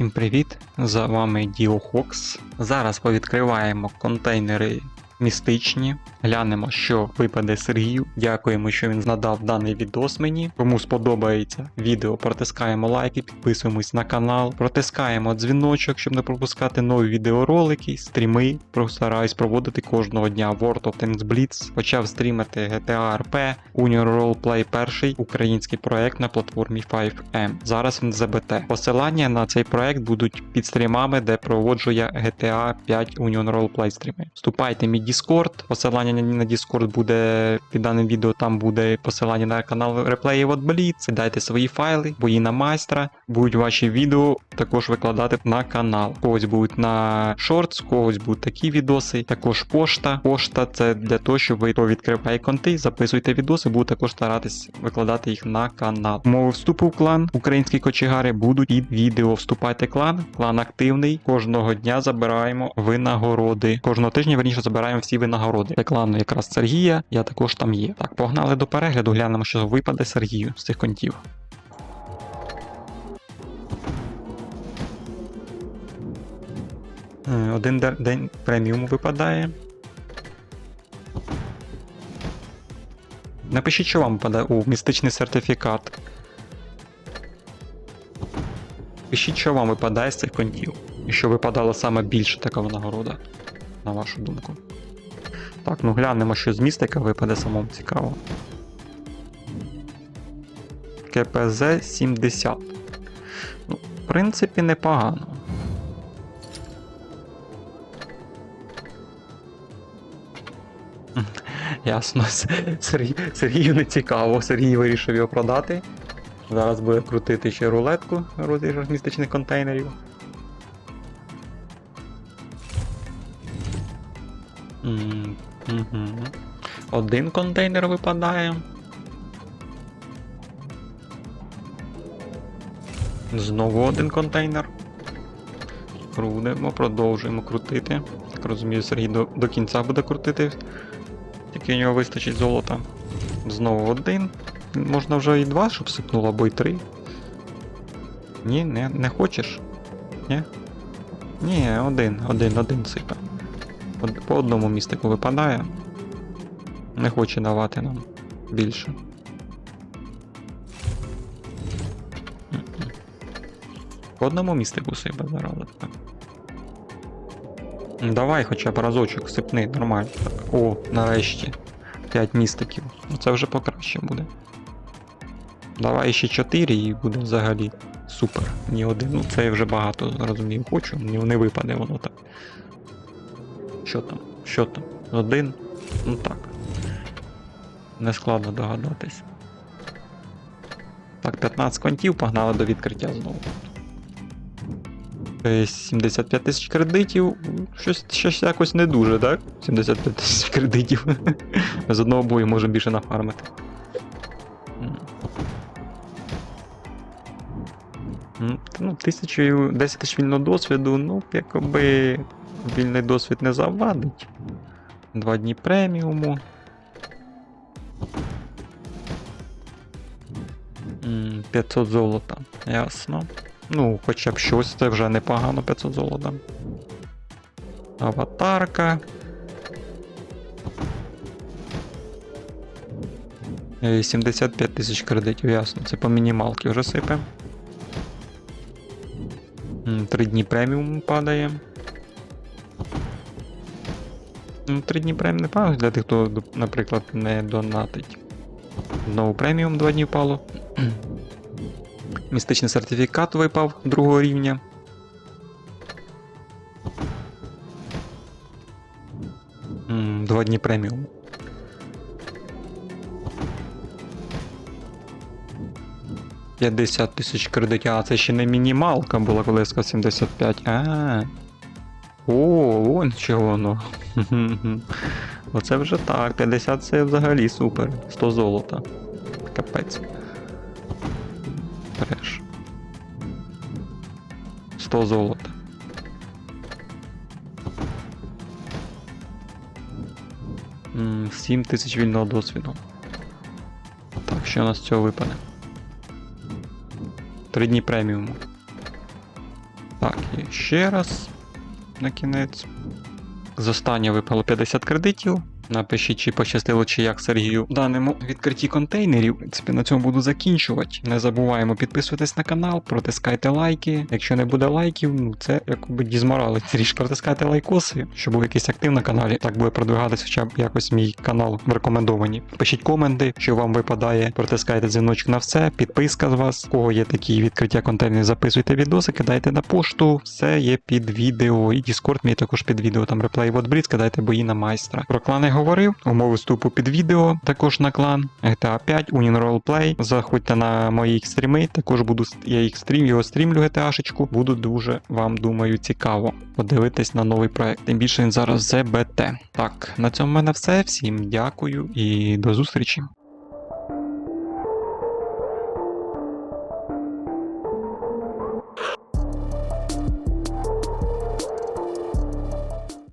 Всім привіт! З вами Діохокс. Зараз повідкриваємо контейнери містичні. Глянемо, що випаде Сергію. Дякуємо, що він надав даний відос мені. Кому сподобається відео, протискаємо лайки, підписуємось на канал, протискаємо дзвіночок, щоб не пропускати нові відеоролики, стріми. Постараюсь проводити кожного дня World of Tanks Blitz. Почав стрімити GTA RP, Union Roleplay перший український проект на платформі 5M. Зараз він ЗБТ. Посилання на цей проект будуть під стрімами, де проводжу я GTA 5 Union Roleplay стріми. Вступайте мій Discord, посилання на Discord буде під даним відео, там буде посилання на канал реплеїв от Blitz. Сідайте свої файли, бої на майстра, будуть ваші відео також викладати на канал. Когось будуть на шортс, когось будуть такі відоси. Також пошта. Пошта це для того, щоб ви відкриває конти, записуйте відоси, буду також старатись викладати їх на канал. Умови вступу в клан українські кочегари будуть під відео. Вступайте клан. Клан активний. Кожного дня забираємо винагороди. Кожного тижня верніше забираємо всі винагороди. Для клану якраз Сергія. Я також там є. Так, погнали до перегляду. Глянемо, що випаде Сергію з цих контів. Е, Один день преміум випадає. Напишіть, що вам випадає. О, містичний сертифікат. Пишіть, що вам випадає з цих контів. І що випадала саме більше така винагорода, на вашу думку. Так, ну глянемо, що з містика випаде самому цікаво. КПЗ 70. Ну, в принципі, непогано. Ясно. Сергій, Сергію не цікаво. Сергій вирішив його продати. Зараз буде крутити ще рулетку розіграш містичних контейнерів. Мгм. Один контейнер випадає. Знову один контейнер. Крутимо, продовжуємо крутити. Так розумію, Сергій до, до кінця буде крутити. Тільки у нього вистачить золота. Знову один. Можна вже і два, щоб сипнуло, або й три. Ні, не, не хочеш? Ні? Ні, один, один, один сипе. Од- По одному містику випадає. Не хоче давати нам більше. По одному містику сипе зараз. Ну, Давай хоча б разочок сипни, нормально. О, нарешті. 5 містиків. Ну це вже покраще буде. Давай ще 4 і буде взагалі супер. Ні один. Ну це я вже багато розумію. Хочу, не випаде воно так. Що там? Що там? Один? Ну так. Не складно догадатись. Так, 15 контів погнали до відкриття знову. Е, 75 тисяч кредитів. Щось, щось якось не дуже, так? 75 тисяч кредитів. З одного бою може більше нафармити. Ну, тисячою 10 тисяч вільного досвіду, ну, якоби вільний досвід не завадить. Два дні преміуму. М, 500 золота. Ясно. Ну, хоча б щось, це вже непогано 500 золота. Аватарка. Е, 75 тисяч кредитів, ясно. Це по мінімалки вже сипе. Три дні преміум падає. Ну, Три дні преміум не падає для тих, хто, наприклад, не донатить. Знову преміум два дні впало. Містичний сертифікат випав другого рівня. Два дні преміум. П'ятдесят тисяч кредитів. А це ще не мінімалка була, коли я сказав 75. А. О, вон що воно. Оце вже так. 50 це взагалі супер. 100 золота. Капець. Треш. 100 золота. М, 7 тисяч вільного досвіду. Так, що у нас з цього випаде? Три дні преміуму. Так, і ще раз на кінець. З останнього випало 50 кредитів. Напишіть, чи пощастило, чи як Сергію в даному відкритті контейнерів. В на цьому буду закінчувати. Не забуваємо підписуватись на канал, протискайте лайки. Якщо не буде лайків, ну це якби дізморали. Трішки протискайте лайкоси, щоб був якийсь актив на каналі. Так буде продвигатися хоча б якось мій канал в рекомендовані. Пишіть коменти, що вам випадає. Протискайте дзвіночок на все. Підписка з вас. У кого є такі відкриття контейнерів, записуйте відоси, кидайте на пошту. Все є під відео. І Discord мій також під відео. Там реплей в кидайте бої на майстра. Про клани говорив. Умови вступу під відео також на клан. GTA 5, Union Roleplay. Заходьте на мої стріми. Також буду я їх стрім, його стрімлю GTA-шечку. Буду дуже вам думаю цікаво подивитись на новий проект. Тим більше він зараз ЗБТ. Так, на цьому в мене все. Всім дякую і до зустрічі.